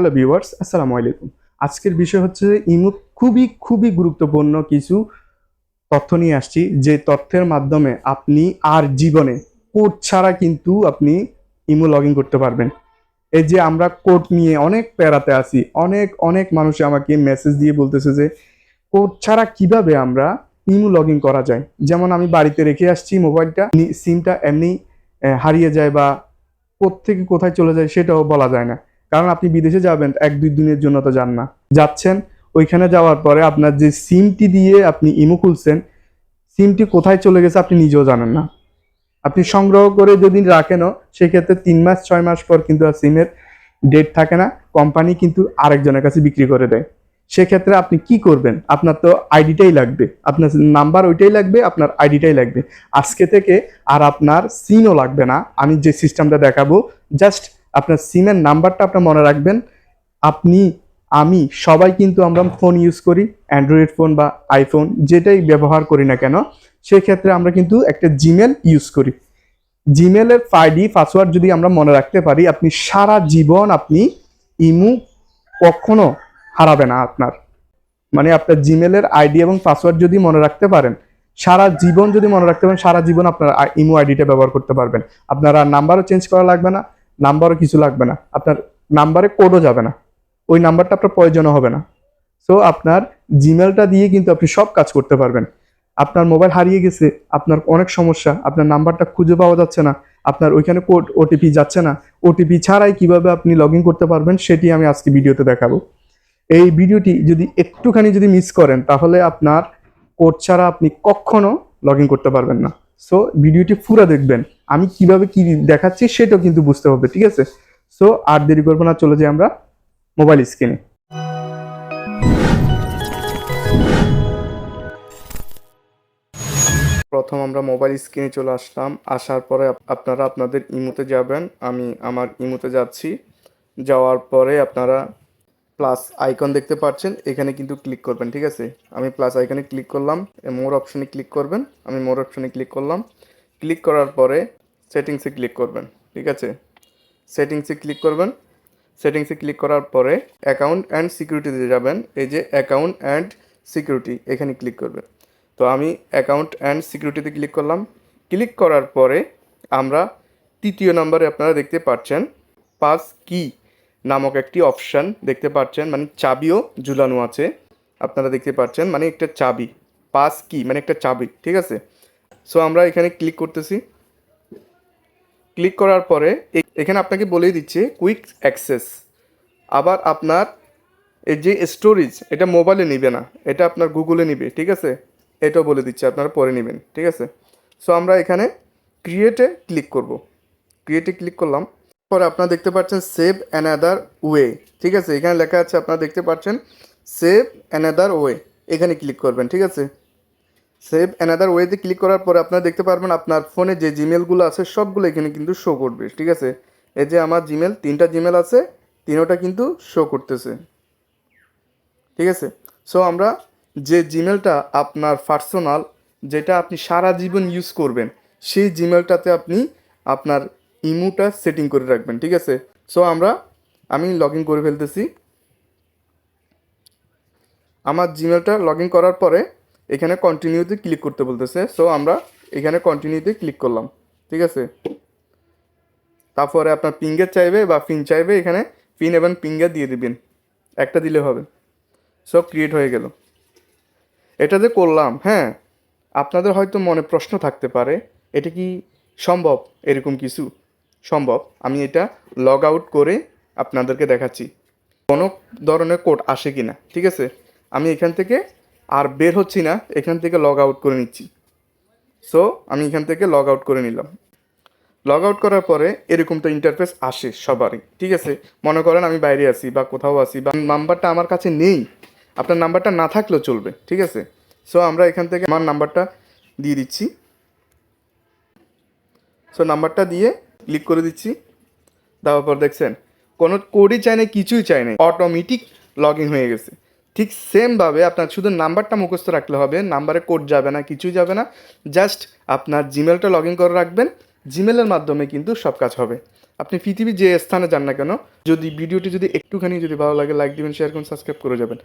Hello viewers আসসালামু আলাইকুম। আজকের বিষয় হচ্ছে ইমো খুবই খুবই গুরুত্বপূর্ণ কিছু তথ্য নিয়ে আসছি, যে তথ্যের মাধ্যমে আপনি আর জীবনে কোড ছাড়া কিন্তু আপনি ইমো লগ করতে পারবেন। এই যে আমরা কোড নিয়ে অনেক প্যারাতে আছি, অনেক অনেক মানুষ আমাকে মেসেজ দিয়ে বলতেছে যে, কোড ছাড়া কীভাবে আমরা ইমো লগ করা যায়? যেমন আমি বাড়িতে রেখে আসছি মোবাইলটা, সিমটা এমনি হারিয়ে যায় বা কোত্থেকে কোথায় চলে যায় সেটাও বলা যায় না। কারণ আপনি বিদেশে যাবেন, এক দুই দিনের জন্য তো যান না। যাচ্ছেন, ওইখানে যাওয়ার পরে আপনার যে সিমটি দিয়ে আপনি ইমো খুলছেন, সিমটি কোথায় চলে গেছে আপনি নিজেও জানেন না। আপনি সংগ্রহ করে যদি রাখেনও, সেক্ষেত্রে তিন মাস, ছয় মাস পর কিন্তু আর সিমের ডেট থাকে না কোম্পানি কিন্তু আরেকজনের কাছে বিক্রি করে দেয়। সেক্ষেত্রে আপনি কি করবেন? আপনার তো আইডিটাই লাগবে, আপনার নাম্বার ওইটাই লাগবে, আপনার আইডিটাই লাগবে। আজকে থেকে আর আপনার সিমও লাগবে না, আমি যে সিস্টেমটা দেখাবো জাস্ট আপনার সিমের নাম্বারটা আপনার মনে রাখবেন। আপনি, আমি, সবাই কিন্তু আমরা ফোন ইউজ করি অ্যান্ড্রয়েড ফোন বা আইফোন যেটাই ব্যবহার করি না কেন, সেক্ষেত্রে আমরা কিন্তু একটা জিমেল ইউজ করি। জিমেলের আইডি পাসওয়ার্ড যদি আমরা মনে রাখতে পারি, আপনি সারা জীবন আপনি ইমু কখনো হারাবে না আপনার। মানে আপনার জিমেলের আইডি এবং পাসওয়ার্ড যদি মনে রাখতে পারেন, সারা জীবন যদি মনে রাখতে পারেন, সারা জীবন আপনার ইমো আইডিটা ব্যবহার করতে পারবেন। আপনার আর নাম্বারও চেঞ্জ করা লাগবে না। নাম্বারও কিছু লাগবে না। আপনার নাম্বারে কোডও যাবে না। ওই নাম্বারটা আপনার প্রয়োজনও হবে না। সো আপনার জিমেলটা দিয়ে কিন্তু আপনি সব কাজ করতে পারবেন। আপনার মোবাইল হারিয়ে গেছে, আপনার অনেক সমস্যা, আপনার নাম্বারটা খুঁজে পাওয়া যাচ্ছে না, আপনার ওইখানে কোড ওটিপি যাচ্ছে না ওটিপি ছাড়াই কীভাবে আপনি লগ করতে পারবেন সেটি আমি আজকে ভিডিওতে দেখাবো। এই ভিডিওটি যদি একটুখানি যদি মিস করেন, তাহলে আপনার কোড ছাড়া আপনি কখনো লগ করতে পারবেন না। সো ভিডিওটি পুরো দেখবেন। আমি কীভাবে কি দেখাচ্ছি সেটাও কিন্তু বুঝতে হবে, ঠিক আছে? সো আর দেরি করব না, চলে যাই আমরা মোবাইল স্ক্রিনে প্রথম আমরা মোবাইল স্ক্রিনে চলে আসলাম। আসার পরে আপনারা আপনাদের ইমোতে যাবেন। আমি আমার ইমোতে যাচ্ছি। যাওয়ার পরে আপনারা প্লাস আইকন দেখতে পাচ্ছেন, এখানে কিন্তু ক্লিক করবেন, ঠিক আছে? আমি প্লাস আইকনে ক্লিক করলাম মোর অপশনে ক্লিক করবেন, আমি মোর অপশনে ক্লিক করলাম। ক্লিক করার পরে সেটিংসে ক্লিক করবেন, ঠিক আছে? সেটিংসে ক্লিক করবেন সেটিংসে ক্লিক করার পরে অ্যাকাউন্ট অ্যান্ড সিকিউরিটিতে যাবেন, এই যে অ্যাকাউন্ট অ্যান্ড সিকিউরিটি এখানে ক্লিক করবেন। তো আমি অ্যাকাউন্ট অ্যান্ড সিকিউরিটিতে ক্লিক করলাম। ক্লিক করার পরে আমরা তৃতীয় নম্বরে আপনারা দেখতে পাচ্ছেন পাস কি নামক একটি অপশান দেখতে পাচ্ছেন মানে চাবিও ঝুলানো আছে। আপনারা দেখতে পাচ্ছেন মানে একটা চাবি, পাস কি মানে একটা চাবি, ঠিক আছে? সো আমরা এখানে ক্লিক করতেছি। ক্লিক করার পরে এখানে আপনাকে বলেই দিচ্ছে কুইক অ্যাক্সেস আবার আপনার এই যে স্টোরেজ এটা মোবাইলে নিবে না, এটা আপনার গুগলে নিবে, ঠিক আছে? এটাও বলে দিচ্ছে, আপনারা পরে নেবেন, ঠিক আছে? সো আমরা এখানে ক্রিয়েটে ক্লিক করব। ক্রিয়েটে ক্লিক করলাম। পরে আপনারা দেখতে পাচ্ছেন সেভ অ্যানাদার ওয়ে ঠিক আছে? এখানে লেখা আছে, আপনারা দেখতে পাচ্ছেন সেভ অ্যানাদার ওয়ে এখানে ক্লিক করবেন, ঠিক আছে? সেভ অ্যানাদার ওয়েতে ক্লিক করার পরে আপনারা দেখতে পারবেন আপনার ফোনে যে জিমেলগুলো আছে, সবগুলো এখানে কিন্তু শো করবে, ঠিক আছে? এই যে আমার জিমেল তিনটা জিমেল আছে, তিনোটা কিন্তু শো করতেছে, ঠিক আছে? সো আমরা যে জিমেলটা আপনার পার্সোনাল যেটা আপনি সারা জীবন ইউজ করবেন, সেই জিমেলটাতে আপনি আপনার ইমোটা সেটিং করে রাখবেন, ঠিক আছে? সো আমরা, আমি লগ ইন করে ফেলতেছি। আমার জিমেলটা লগ ইন করার পরে এখানে কন্টিনিউতে ক্লিক করতে বলতেছে। সো আমরা এখানে কন্টিনিউতে ক্লিক করলাম, ঠিক আছে? তারপরে আপনার পিঙ্গের চাইবে বা পিন চাইবে, এখানে পিন এবং পিঙ্গার দিয়ে দিবেন। একটা দিলে হবে। সব ক্রিয়েট হয়ে গেল। এটা যে করলাম হ্যাঁ আপনাদের হয়তো মনে প্রশ্ন থাকতে পারে, এটা কি সম্ভব এরকম কিছু? সম্ভব। আমি এটা লগ আউট করে আপনাদেরকে দেখাচ্ছি। কোনো ধরনের কোড আসে কি না ঠিক আছে? আমি এখান থেকে আর বের হচ্ছি না, এখান থেকে লগ আউট করে নিচ্ছি। সো আমি এখান থেকে লগ আউট করে নিলাম। লগ আউট করার পরে এরকম তো ইন্টারফেস আসে সবারই, ঠিক আছে? মনে করেন আমি বাইরে আছি বা কোথাও আছি বা নাম্বারটা আমার কাছে নেই, আপনার নাম্বারটা না থাকলেও চলবে, ঠিক আছে? সো আমরা এখান থেকে আমার নাম্বারটা দিয়ে দিচ্ছি। সো নাম্বারটা দিয়ে ক্লিক করে দিচ্ছি। দেওয়ার পর দেখছেন, কোনো কোডই চাই না কিছুই চাই না অটোমেটিক লগ ইন হয়ে গেছে। ঠিক সেমভাবে আপনার শুধু নাম্বারটা মুখস্থ রাখলে হবে নাম্বারে কোড যাবে না, কিছুই যাবে না জাস্ট আপনার জিমেলটা লগ ইন করে রাখবেন জিমেলের মাধ্যমে কিন্তু সব কাজ হবে। আপনি পৃথিবীর যে স্থানে যান না কেন, যদি ভিডিওটি যদি একটুখানি যদি ভালো লাগে লাইক দিবেন শেয়ার করুন সাবস্ক্রাইব করে যাবেন।